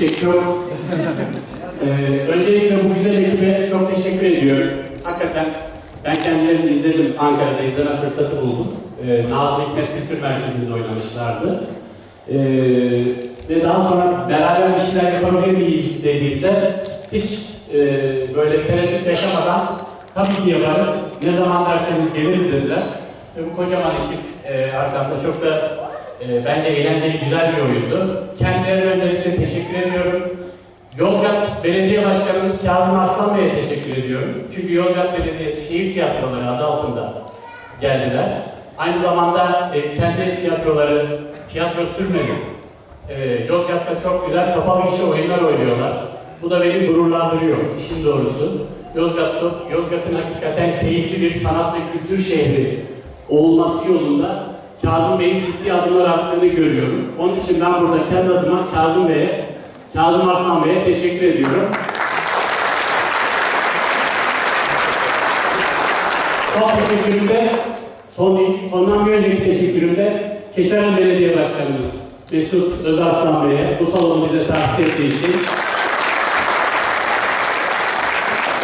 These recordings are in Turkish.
çok. Ee, öncelikle bu güzel ekibe çok teşekkür ediyorum. Hakikaten ben kendilerini izledim, Ankara'da izleme fırsatı buldum. Ee, Nazım Hikmet Kültür Merkezi'nde oynamışlardı. Ee, ve daha sonra beraber bir şeyler yapabilir miyiz dediğimde hiç e, böyle tereddüt yaşamadan tabii ki yaparız, ne zaman derseniz geliriz dediler. Ve bu kocaman ekip e, arkamda çok da e, bence eğlenceli, güzel bir oyundu. Kendilerine öncelikle teşekkür ediyorum. Yozgat Belediye Başkanımız Kazım Arslan Bey'e teşekkür ediyorum. Çünkü Yozgat Belediyesi Şehir Tiyatroları adı altında geldiler. Aynı zamanda e, kendi tiyatroları, tiyatro sürmedi. E, Yozgat'ta çok güzel kapalı gişe oyunlar oynuyorlar. Bu da beni gururlandırıyor işin doğrusu. Yozgat'ta, Yozgat'ın hakikaten keyifli bir sanat ve kültür şehri olması yolunda Kazım Bey'in ciddi adımlar attığını görüyorum. Onun için ben burada kendi adıma Kazım Bey'e, Kazım Arslan Bey'e teşekkür ediyorum. Son teşekkürüm de, son değil, ondan bir önceki teşekkürüm de Keçiören Belediye Başkanımız Mesut Özarslan Bey'e bu salonu bize tahsis ettiği için.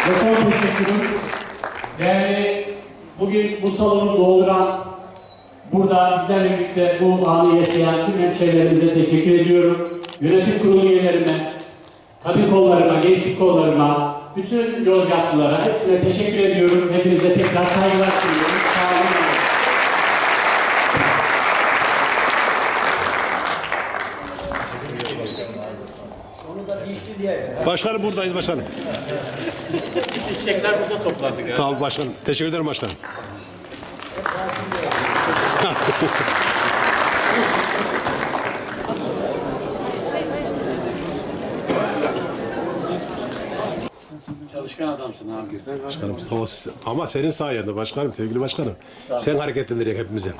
Ve son teşekkürüm, değerli bugün bu salonu dolduran, burada bizlerle birlikte bu anı yaşayan tüm hemşehrilerimize teşekkür ediyorum. Yönetim kurulu üyelerime, kadın kollarıma, gençlik kollarıma, bütün Yozgatlılara hepsine teşekkür ediyorum. Hepinize tekrar saygılar sunuyorum. Sağ olun. Başkanım buradayız başkanım. Çiçekler burada toplandı galiba. Tamam başkanım. Teşekkür ederim başkanım. Çalışkan adamsın abi. Başkanım. Ama senin sayende başkanım, sevgili başkanım. Sen hareketlendirecek hepimize.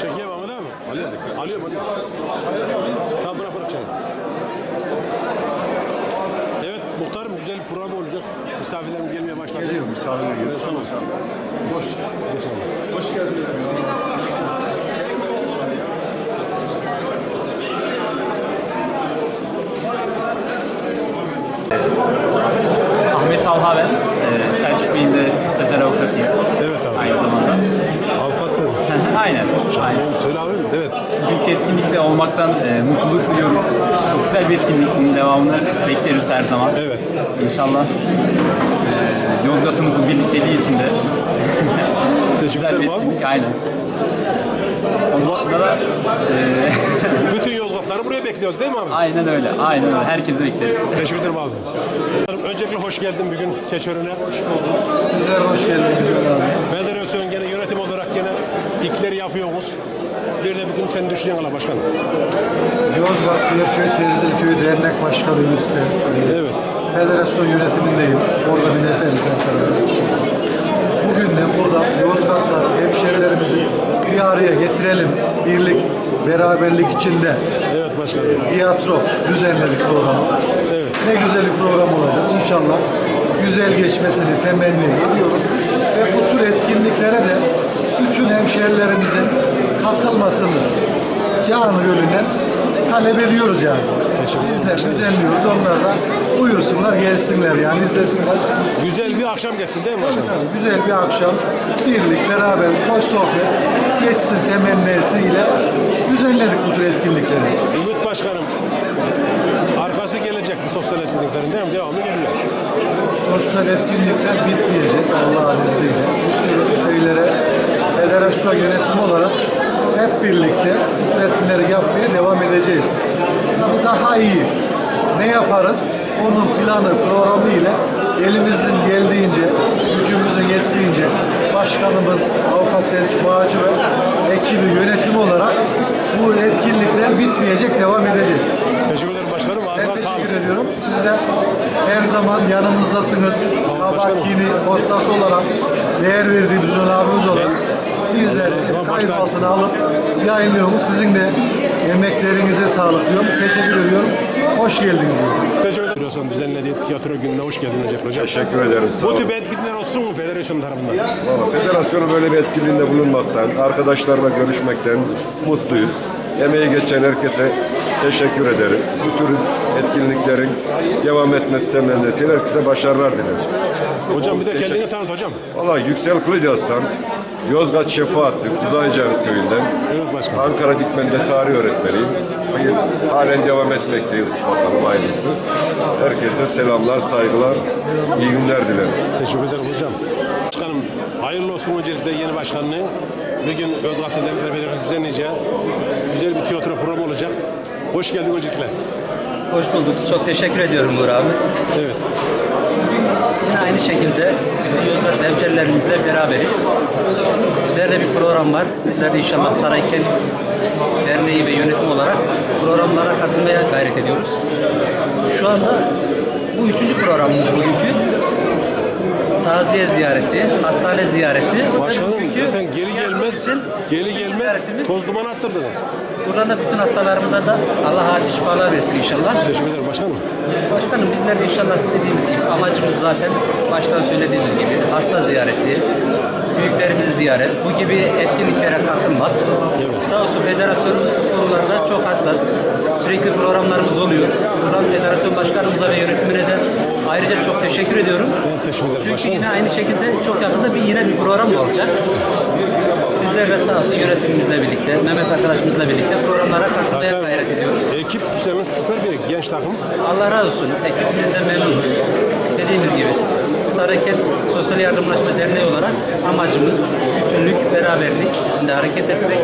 Çekiyor ama değil mi? Alıyorum. Alıyorum. alıyorum. Tamam bırak bırak çayı. Evet muhtarım güzel bir program olacak. Misafirlerimiz gelmeye başladı. Geliyor misafirler geliyor. Tamam. Hoş, Geç abi. hoş geldiniz. Ahmet Talha ben. Ee, Selçuk Bey'in de stajyer avukatıyım. Evet abi. Aynı zamanda. Avukatsın. Aynen. Aynen. Söyle abi. Evet. Bugünkü etkinlikte olmaktan e, mutluluk duyuyorum. Çok güzel bir etkinliğin devamını bekleriz her zaman. Evet. İnşallah e, Yozgat'ımızın birlikteliği içinde güzel bir abi. etkinlik. Aynen. Onun dışında da e, Bütün Yozgatları buraya bekliyoruz değil mi abi? aynen öyle. Aynen öyle. Herkesi bekleriz. Teşekkür ederim abi. Öncelikle hoş geldin bugün Keçören'e. Hoş bulduk. Sizler hoş geldiniz. Federasyon gene yönetim olarak gene ilkleri yapıyoruz. Bir de bugün senin düşüncen ala başkanım. Yozgat Yerköy Terzilköy Dernek Başkanı Yusuf. Evet. Federasyon yönetimindeyim. Organize tarafı. Bugün de burada Yozgat'ta hemşehrilerimizi bir araya getirelim. Birlik, beraberlik içinde Başkanım. tiyatro düzenledik programı. Evet. Ne güzel bir program olacak. İnşallah güzel geçmesini temenni ediyorum. Ve bu tür etkinliklere de bütün hemşehrilerimizin katılmasını canı gönülden talep ediyoruz yani. Bizler düzenliyoruz. Onlar da buyursunlar, gelsinler yani izlesinler. Güzel bir akşam geçsin değil mi başkanım? Tabii güzel bir akşam birlik, beraber, hoş sohbet geçsin temennisiyle düzenledik bu tür etkinlikleri. Başkanım. Arkası gelecek bu sosyal etkinliklerin değil mi? Devamı geliyor. sosyal etkinlikler bitmeyecek Allah'ın izniyle. Bu tür köylere federasyon yönetimi olarak hep birlikte bu tür etkinlikleri yapmaya devam edeceğiz. Tabii daha iyi ne yaparız? Onun planı, programı ile elimizin geldiğince, başkanımız Avukat Selçuk Bağcı ve ekibi yönetim olarak bu etkinlikler bitmeyecek, devam edecek. Teşekkür ederim başkanım. Ben teşekkür ediyorum. Siz de her zaman yanımızdasınız. Tabakini, postası olarak, değer verdiğimiz ön abimiz olarak bizleri kayıt altına alıp yayınlıyoruz. Sizin de emeklerinize sağlık diyorum. Teşekkür ediyorum. Hoş geldiniz diyorum. Teşekkür ederim. Düzenlediği tiyatro gününe hoş geldin Recep Hocam. Teşekkür ederim. Sağ Bu olun. tip etkinlikler olsun mu federasyon tarafından? Valla Federasyonun böyle bir etkinliğinde bulunmaktan, arkadaşlarla görüşmekten mutluyuz. Emeği geçen herkese teşekkür ederiz. Bu tür etkinliklerin devam etmesi temennisiyle herkese başarılar dileriz. Hocam bir de Teşekkür- kendini tanıt hocam. Valla Yüksel Kılıcas'tan, Yozgat Şefaatli, Kuzaycağı köyünden, Evet başkanım. Ankara Dikmen'de tarih öğretmeniyim. Hayır, halen devam etmekteyiz bakalım aynısı. Herkese selamlar, saygılar, iyi günler dileriz. Teşekkür ederim hocam. Başkanım hayırlı olsun öncelikle yeni başkanlığı. Bugün Yozgat'ta Devletler Federasyonu düzenleyeceği güzel bir tiyatro programı olacak. Hoş geldin öncelikle. Hoş bulduk. Çok teşekkür ediyorum Uğur abi. Evet. Bugün yine aynı şekilde Yozgat hemşerilerimizle beraberiz. Bizlerde bir program var. Bizler de inşallah Saraykent Derneği ve yönetim olarak programlara katılmaya gayret ediyoruz. Şu anda bu üçüncü programımız bugünkü. Taziye ziyareti, hastane ziyareti. Başkanım zaten geri gelmez, geri üçüncü gelmez toz duman attırdınız. Buradan da bütün hastalarımıza da Allah acil şifalar versin inşallah. Teşekkür ederim başkanım. Başkanım bizler de inşallah dediğimiz gibi amacımız zaten baştan söylediğimiz gibi hasta ziyareti, büyüklerimizi ziyaret, bu gibi etkinliklere katılmak. Sağ olsun federasyonumuz bu konularda çok hassas. Sürekli programlarımız oluyor. Buradan federasyon başkanımıza ve yönetimine de ayrıca çok teşekkür ediyorum. Ben teşekkür ederim Çünkü başkanım. yine aynı şekilde çok yakında bir yine bir program olacak. Bizler de sağ olsun yönetimimizle birlikte, Mehmet arkadaşımızla birlikte programlara katılmaya gayret ediyoruz. Ekip senin süper bir genç takım. Allah razı olsun. Ekibimizden memnunuz. Dediğimiz gibi Sarıket Sosyal Yardımlaşma Derneği olarak amacımız bütünlük, beraberlik içinde hareket etmek,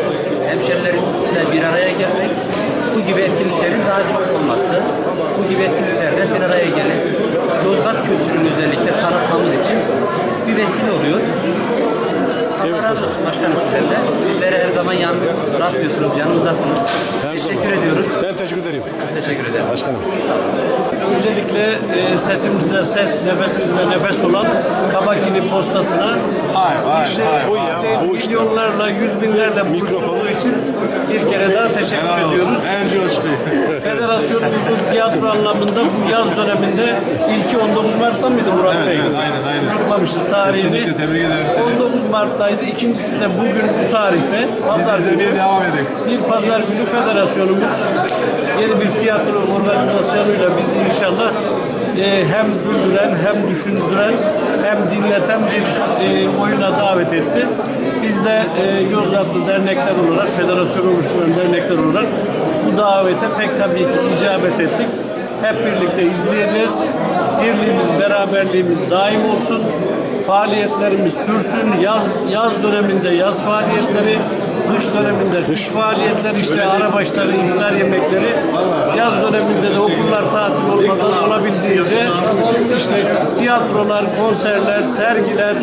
hemşerilerimizle bir araya gelmek, bu gibi etkinliklerin daha çok olması, bu gibi etkinliklerle bir araya gelip Yozgat kültürünü özellikle tanıtmamız için bir vesile oluyor. Allah razı olsun başkanım sizden de. Bizlere her zaman yan bırakmıyorsunuz, yanımızdasınız. Her Teşekkür zaman. ediyoruz. Ben teşekkür ederim. Teşekkür ederiz. Başkanım. Öncelikle e, sesimize ses, nefesimize nefes olan Kabakini postasına bizi Bu ya, bu işte. milyonlarla, yüz binlerle buluşturduğu için bir kere daha teşekkür ediyoruz. Federasyonumuzun tiyatro anlamında bu yaz döneminde ilki 19 Mart'ta mıydı Murat Bey? aynen, aynen. Unutmamışız tarihini. Kesinlikle, tebrik ederim seni. 19 Mart'taydı. İkincisi de bugün bu tarihte. Pazar günü. devam edelim. Bir pazar günü federasyonumuz yeni bir tiyatro organizasyonuyla bizi inşallah e, hem güldüren hem düşündüren hem dinleten bir e, oyuna davet etti. Biz de e, Yozgatlı dernekler olarak, federasyon oluşturan dernekler olarak bu davete pek tabii ki icabet ettik. Hep birlikte izleyeceğiz. Birliğimiz, beraberliğimiz daim olsun. Faaliyetlerimiz sürsün. Yaz yaz döneminde yaz faaliyetleri, kış döneminde kış faaliyetleri, işte arabaşları, iftar yemekleri. Yaz döneminde de okullar tatil olmadan olabildiğince işte tiyatrolar, konserler, sergiler,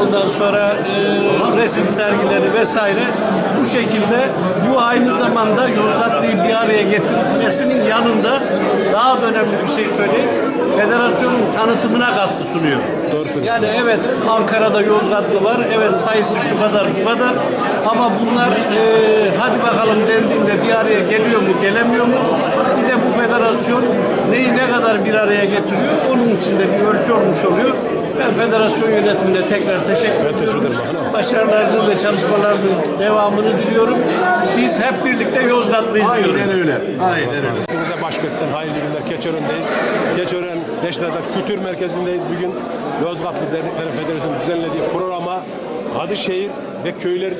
ondan sonra e, resim sergileri vesaire bu şekilde bu aynı zamanda Yozgatlıyı bir araya getirmesinin yanında daha da önemli bir şey söyleyeyim. Federasyonun tanıtımına katkı sunuyor. Yani evet Ankara'da Yozgatlı var. Evet sayısı şu kadar bu kadar. Ama bunlar e, hadi bakalım dendiğinde bir araya geliyor mu gelemiyor mu? Bir de bu federasyon neyi ne kadar bir araya getiriyor? Onun için de bir ölçü olmuş oluyor. Ben federasyon yönetimine tekrar teşekkür ediyorum. Başarılarının ve çalışmalarının devamını diliyorum. Biz hep birlikte Yozgatlıyız diyorum. Aynen öyle. Aynen öyle. Biz Başkök'ten hayırlı günler. Keçören'deyiz. Keçören Neşter'de Kültür Merkezi'ndeyiz. Bugün Yozgatlı Dernekler Federasyonu düzenlediği programa Kadışehir ve Köyler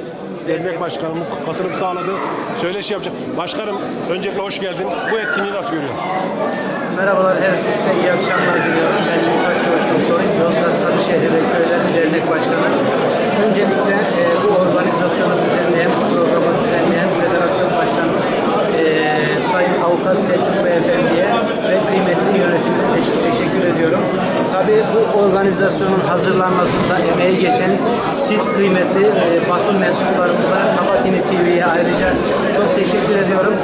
Dernek Başkanımız katılım sağladı. Söyleşi yapacak. Başkanım öncelikle hoş geldin. Bu etkinliği nasıl görüyorsun? Merhabalar, herkese iyi akşamlar diliyorum. Ben Mümtaz Coşkun Soy, Yozgat Kadışehir ve Köyleri Dernek Başkanı. Öncelikle e, bu organizasyonu düzenleyen, bu programı düzenleyen Federasyon Başkanımız e, Sayın Avukat Selçuk Beyefendi'ye ve kıymetli yönetimine teşekkür ediyorum. Tabii bu organizasyonun hazırlanmasında emeği geçen siz kıymetli e, basın mensuplarımıza, Kabatini TV'ye ayrıca çok teşekkür ediyorum.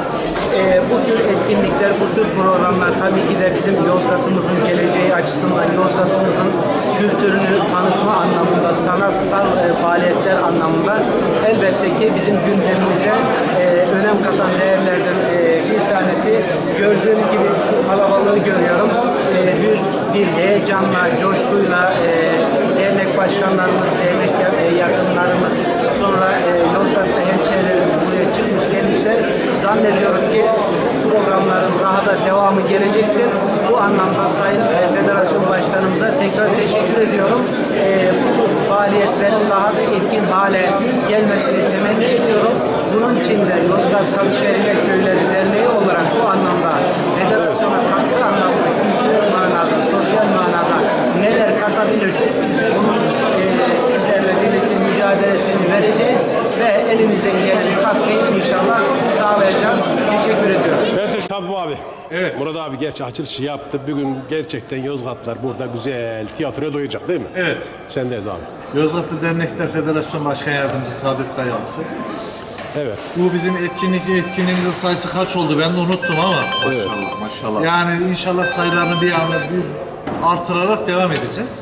E, bu tür etkinlikler, bu tür programlar tabii ki de bizim Yozgat'ımızın geleceği açısından, Yozgat'ımızın kültürünü tanıtma anlamında, sanatsal e, faaliyetler anlamında elbette ki bizim gündemimize e, önem katan değerlerden e, bir tanesi. Gördüğüm gibi şu kalabalığı görüyorum. E, bir, bir heyecanla, coşkuyla e, dernek başkanlarımız, dernek ya- e, yakınlarımız, sonra e, Yozgat'ta hemşehrilerimiz buraya çıkmış gelmişler. Zannediyorum ki programların daha da devamı gelecektir. Bu anlamda Sayın e, Federasyon Başkanımıza tekrar teşekkür ediyorum. E, bu tür faaliyetlerin daha da etkin hale gelmesini temenni ediyorum. Bunun için de Yozgat Kalışehir ve Köyleri Derneği olarak bu anlamda federasyona katkı anlamda, kültürel manada, sosyal manada neler katabilirsek biz de bunun e, sizlerle birlikte mücadelesini vereceğiz ve elimizden gelen katkıyı inşallah sağlayacağız. Teşekkür ediyorum. Ben de Habib abi. Evet. Murat abi gerçi açılışı yaptı. Bugün gerçekten Yozgatlar burada güzel tiyatroya doyacak değil mi? Evet. Sendeyiz abi. Yozgatlı Dernekler Federasyon Başkan Yardımcısı Habib Kayaltı. Evet. Bu bizim etkinlik etkinliğimizin sayısı kaç oldu ben de unuttum ama. Maşallah maşallah. Yani inşallah sayılarını bir anda bir artırarak devam edeceğiz.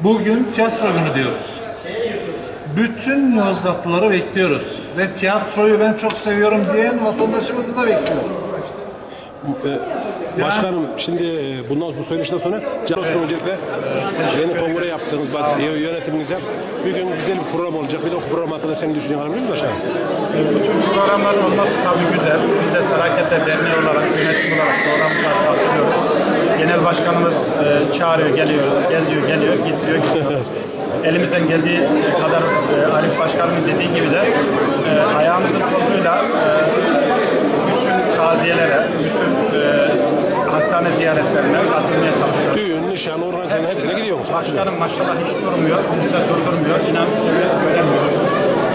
Bugün tiyatro günü diyoruz. Bütün Yozgatlıları bekliyoruz. Ve tiyatroyu ben çok seviyorum diyen vatandaşımızı da bekliyoruz. Başkanım şimdi e, bundan bu söyleşten sonra Cansu'nun öncelikle yeni kongre yaptığınız bak, y- yönetiminize bir gün güzel bir program olacak. Bir de o program hakkında senin düşüncen alabilir miyim başkanım? E, Bu tür programların olması tabii güzel. Biz de Saraket'te derneği olarak, yönetim olarak programımıza katılıyoruz. Genel başkanımız e, çağırıyor, geliyor, gel diyor, geliyor, git diyor, gidiyor. Elimizden geldiği kadar e, Arif Başkanımın dediği gibi de e, ayağımızın tozuyla e, taziyelere, bütün e, hastane ziyaretlerine katılmaya çalışıyoruz. Düğün, nişan, organizasyon hepsine gidiyor musun? Başkanım maşallah hiç durmuyor, bizi de durdurmuyor. İnan evet, göremiyoruz.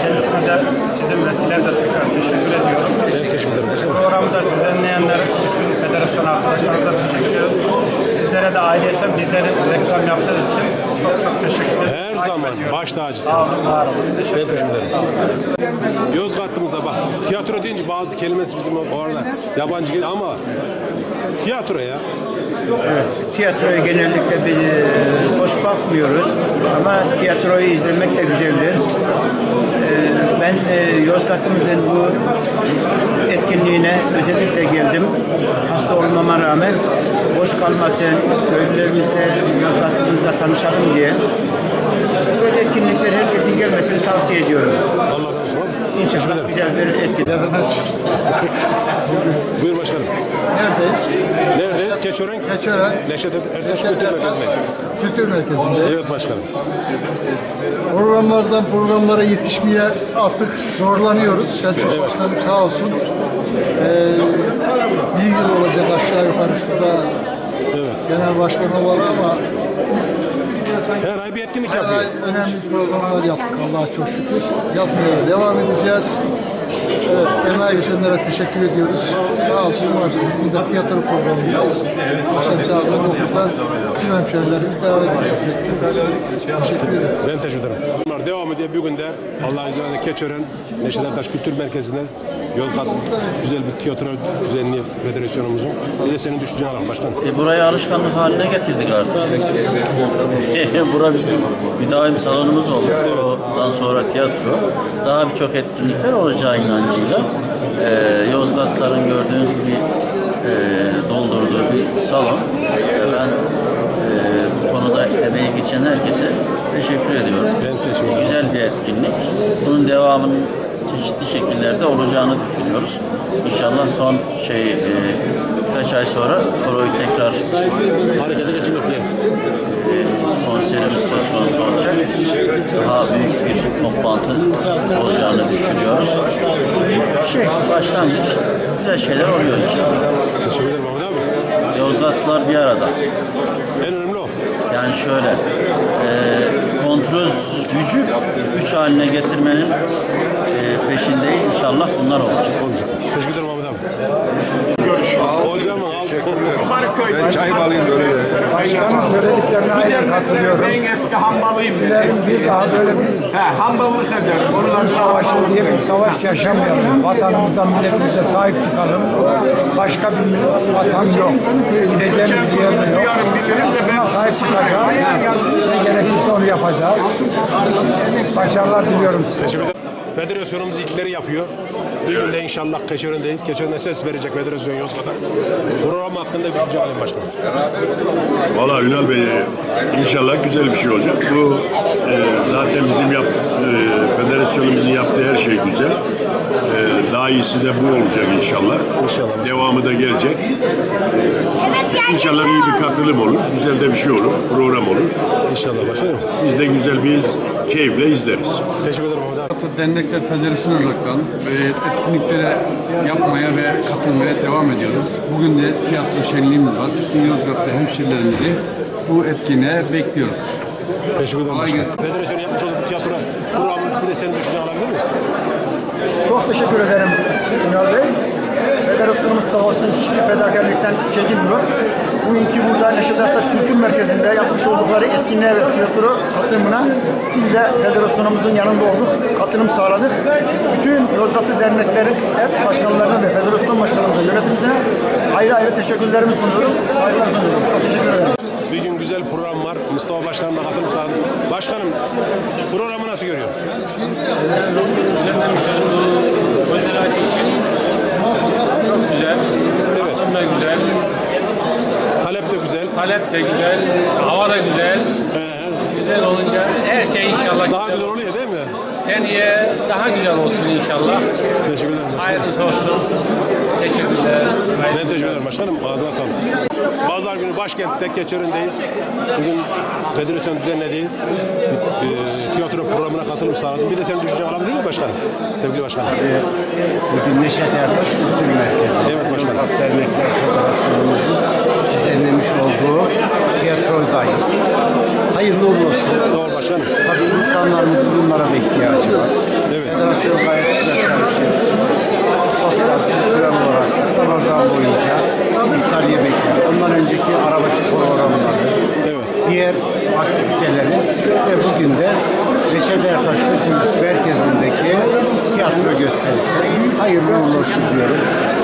Kendisine de sizin vesilenizle tekrar teşekkür ediyorum. Ben teşekkür ederim. Programı da düzenleyenlere, bütün federasyon arkadaşlarımıza teşekkür ediyorum. Sizlere de ayrıca bizlerin reklam yaptığınız için Her Takip zaman ediyorum. baş tacısın. Sağ olun, var olun. Ben Teşekkür teşekkür ederim. ederim. Yozgat'ımızda bak tiyatro deyince bazı kelimesi bizim orada yabancı geliyor ama tiyatro ya. Tiyatroya genellikle biz e, boş bakmıyoruz ama tiyatroyu izlemek de güzeldir. E, Ben e, Yozgat'ımızın bu etkinliğine özellikle geldim. Hasta olmama rağmen boş kalmasın, köylülerimizle, Yozgat'ımızla tanışalım diye. Böyle etkinlikler herkesin gelmesini tavsiye ediyorum. Allah razı olsun. İnşallah güzel bir etkinlik. Buyur başkanım. Neredeyiz? Neredeyiz? Keçören. Keçören. Neşet Ertaş Kültür Merkezi'ndeyiz. Kültür Merkezi'nde. Evet başkanım. Programlardan programlara yetişmeye artık zorlanıyoruz. Selçuk Başkanım sağ olsun. Ee, bir yıl olacak aşağı yukarı şurada genel başkan olarak ama Her ay bir etkinlik her yapıyor. ay önemli programlar yaptık Allah'a çok şükür. Yapmaya devam edeceğiz. Evet, emeği geçenlere teşekkür ediyoruz. Sağ olsun varsın. Bunda tiyatro programındayız. Akşam saat 19'da tüm hemşehrilerimiz devam ediyor. Bekliyoruz. Teşekkür ederiz. Ben teşekkür ederim. Bunlar devam ediyor. Bugün de Allah izniyle Keçören Neşet Ertaş Kültür Merkezi'nde Yozgat güzel bir tiyatro düzenliyor federasyonumuzun. Bir de senin düşüncen alalım başkanım. E, burayı alışkanlık haline getirdik artık. Bura bizim bir daim salonumuz oldu. Korodan sonra tiyatro. Daha birçok etkinlikler olacağı inancıyla. E, Yozgatların gördüğünüz gibi e, doldurduğu bir salon. E, ben e, bu konuda emeği geçen herkese teşekkür ediyorum. Ben teşekkür ederim. E, güzel bir etkinlik. Bunun devamının çeşitli şekillerde olacağını düşünüyoruz. İnşallah son şey e, birkaç ay sonra koroyu tekrar Harekete diye. e, konserimiz söz konusu olacak. Daha büyük bir toplantı olacağını düşünüyoruz. Şey, başlangıç. Güzel şeyler oluyor inşallah. Teşekkür ederim Mahmut abi. Yozgatlılar bir arada. En önemli o. Yani şöyle, e, kontrol gücü güç haline getirmenin peşindeyiz. İnşallah bunlar olacak. Olacak. Teşekkür ederim Mahmut abi. Hocam al. Ben çay alayım böyle. Başkanın söylediklerine aynen katılıyorum. Ben eski hambalıyım. Dilerim bir daha böyle bir He, hamballık ederim. Oradan savaş diye bir savaş yaşamayalım. Vatanımıza, milletimize sahip çıkalım. Başka bir vatan yok. Gideceğimiz bir yer yok. Buna sahip çıkacağız. Ne gerekirse onu yapacağız. Başarılar diliyorum size. Federasyonumuz ilkleri yapıyor. Bir günde inşallah Keçören'deyiz. Keçören'de ses verecek Federasyon Yozgat'a. Program hakkında bir alayım başkanım. Valla Ünal Bey inşallah güzel bir şey olacak. Bu e, zaten bizim yaptık, e, federasyonumuzun yaptığı her şey güzel. E, daha iyisi de bu olacak inşallah. İnşallah. Devamı da gelecek. E, inşallah iyi bir katılım olur. Güzel de bir şey olur. Program olur. İnşallah başkanım. Biz de güzel bir keyifle izleriz. Teşekkür ederim Mehmet abi. Dernekler Federasyonu olarak e, etkinliklere yapmaya ve katılmaya devam ediyoruz. Bugün de tiyatro şenliğimiz var. Bütün Yozgat'ta hemşerilerimizi bu etkinliğe bekliyoruz. Teşekkür ederim Kolay başkanım. gelsin. Federasyonun yapmış olduğu tiyatro programımız bir de senin düşünce alabilir miyiz? Çok teşekkür ederim Ünal Bey. Federasyonumuz sağ olsun hiçbir fedakarlıktan çekinmiyor. Bugünkü burada Neşet Ertaş Kültür Merkezi'nde yapmış oldukları etkinliğe ve tiyatro katılımına biz de federasyonumuzun yanında olduk, katılım sağladık. Bütün Yozgatlı derneklerin hep başkanlarına ve federasyon başkanımıza, yönetimimize ayrı ayrı teşekkürlerimi sunuyorum. Saygılar sunuyorum. Çok teşekkür ederim. Güzel program var. Mustafa Başkan'la katılım sağladı. Başkanım programı nasıl görüyor? Çok güzel. Katılım da güzel. Talep de güzel. Talep de güzel. Hava da güzel. Güzel olunca her şey inşallah Daha güzel oluyor değil mi? Seneye daha güzel olsun inşallah. Teşekkür ederim. Hayırlısı olsun. Teşekkürler. Ben teşekkür ederim başkanım. Ağzına sağlık. Pazar günü başkentte Keçören'deyiz. Bugün federasyon düzenlediği e, tiyatro programına katılım sağladım. Bir de senin düşüncen alabilir miyim başkanım? Sevgili başkanım. Bugün Neşet Ertaş Kültür Merkezi. Evet başkanım. Yozgat Dernekler Federasyonumuzun düzenlemiş olduğu tiyatrodayız. Hayırlı uğurlu olsun. Sağ ol başkanım. Tabii insanlarımızın bunlara da ihtiyacı var. Evet. Federasyon gayet güzel çalışıyor. Sosyal, kültürel olarak Ramazan boyunca iftar yemekleri, ondan önceki arabaşı programları, Evet. diğer aktiviteleri ve bugün de Neşet Ertaş Kültür Merkezi'ndeki tiyatro gösterisi. Hayırlı uğurlu olsun diyorum.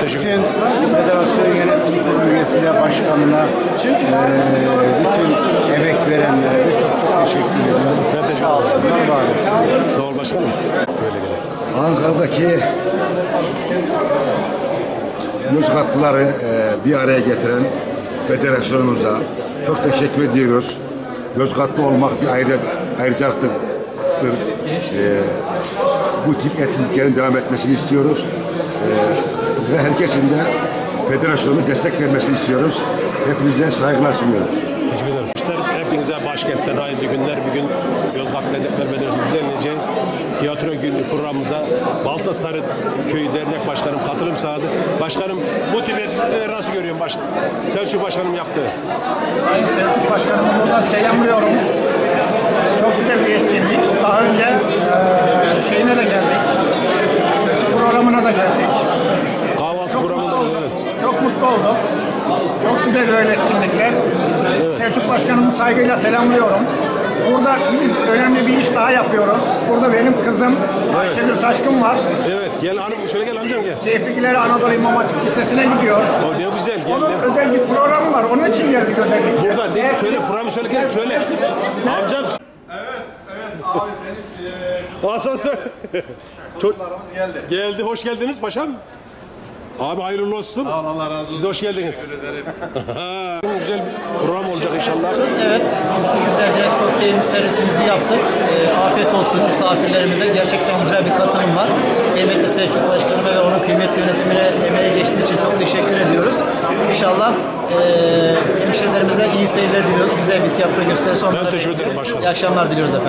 Bütün federasyon yönetim kurulu üyesine, başkanına, bütün emek verenlere de çok çok teşekkür ediyorum. Sağ olsunlar, var olsunlar. Ol başkanım. Ankara'daki Yozgatlıları e, bir araya getiren federasyonumuza çok teşekkür ediyoruz. Yozgatlı olmak bir ayrı, ayrıcalıktır. E, bu tip etkinliklerin devam etmesini istiyoruz. E, ve herkesin de federasyonuna destek vermesini istiyoruz. Hepinize saygılar sunuyorum. Teşekkür ederim. Hepinize başkentten hayırlı günler. Bugün Yozgat Dernekler Federasyonu düzenleyeceği tiyatro günü programımıza Baltasarı Köyü Dernek Başkanım katılım sağladı. Başkanım bu tip etkinlikleri nasıl görüyorsun baş Selçuk Başkanım yaptı. Sayın Selçuk Başkanımı buradan selamlıyorum. Çok güzel bir etkinlik. Daha önce eee şeyine de geldik. Çocuk programına da geldik. Kahvaltı Çok programında mutlu oldum. evet. Çok mutlu oldum. Çok güzel böyle etkinlikler. Selçuk Başkanımı saygıyla selamlıyorum. Burada biz önemli bir iş daha yapıyoruz. Burada benim kızım Ayşegül Taşkın var. Evet gel hanım şöyle gel amcam gel. Tevfikleri Anadolu İmam Hatip Lisesi'ne gidiyor. O ne güzel gel. Onun gel. özel bir programı var. Onun için geldik özellikle. Burada değil söyle programı söyle gel söyle. Amcam. Evet, evet abi benim Asansör. çocuklarımız geldi. Geldi hoş geldiniz paşam. Abi hayırlı olsun. Sağ olun Allah razı olsun. Siz de hoş geldiniz. Teşekkür ederim. Güzel bir program olacak inşallah. Evet, biz de güzelce kokteyl servisimizi yaptık. Ee, afiyet olsun misafirlerimize. Gerçekten güzel bir katılım var. Kıymetli Selçuk Başkanıma ve onun kıymetli yönetimine emeği geçtiği için çok teşekkür ediyoruz. İnşallah e, hemşehrilerimize iyi seyirler diliyoruz. Güzel bir tiyatro gösterisi onlara teşekkür ederim başkanım. İyi akşamlar diliyoruz efendim.